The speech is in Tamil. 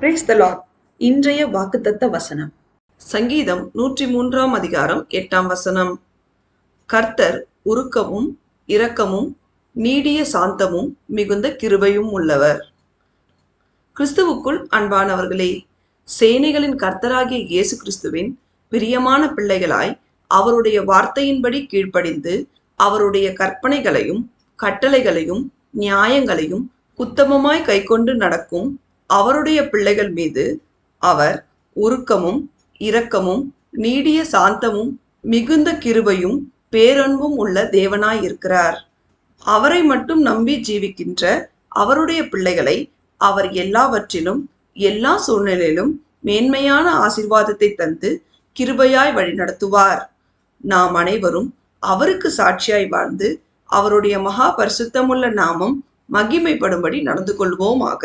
பிரேஸ் த லார்ட் இன்றைய வாக்குத்தத்த வசனம். சங்கீதம் நூற்றி மூன்றாம் அதிகாரம் எட்டாம் வசனம். கர்த்தர் உருக்கமும் இரக்கமும் நீடிய சாந்தமும் மிகுந்த கிருபையும் உள்ளவர். கிறிஸ்துவுக்குள் அன்பானவர்களே சேனைகளின் கர்த்தராகிய இயேசு கிறிஸ்துவின் பிரியமான பிள்ளைகளாய் அவருடைய வார்த்தையின்படி கீழ்ப்படிந்து அவருடைய கற்பனைகளையும் கட்டளைகளையும் நியாயங்களையும் உத்தமமாய் கைக்கொண்டு நடக்கும் அவருடைய பிள்ளைகள் மீது அவர் உருக்கமும் இரக்கமும் நீடிய சாந்தமும் மிகுந்த கிருபையும் பேரன்பும் உள்ள தேவனாயிருக்கிறார் அவரை மட்டும் நம்பி ஜீவிக்கின்ற அவருடைய பிள்ளைகளை அவர் எல்லாவற்றிலும் எல்லா சூழ்நிலையிலும் மேன்மையான ஆசீர்வாதத்தை தந்து கிருபையாய் வழிநடத்துவார். நாம் அனைவரும் அவருக்கு சாட்சியாய் வாழ்ந்து அவருடைய மகா பரிசுத்தமுள்ள நாமம் மகிமைப்படும்படி நடந்து கொள்வோமாக.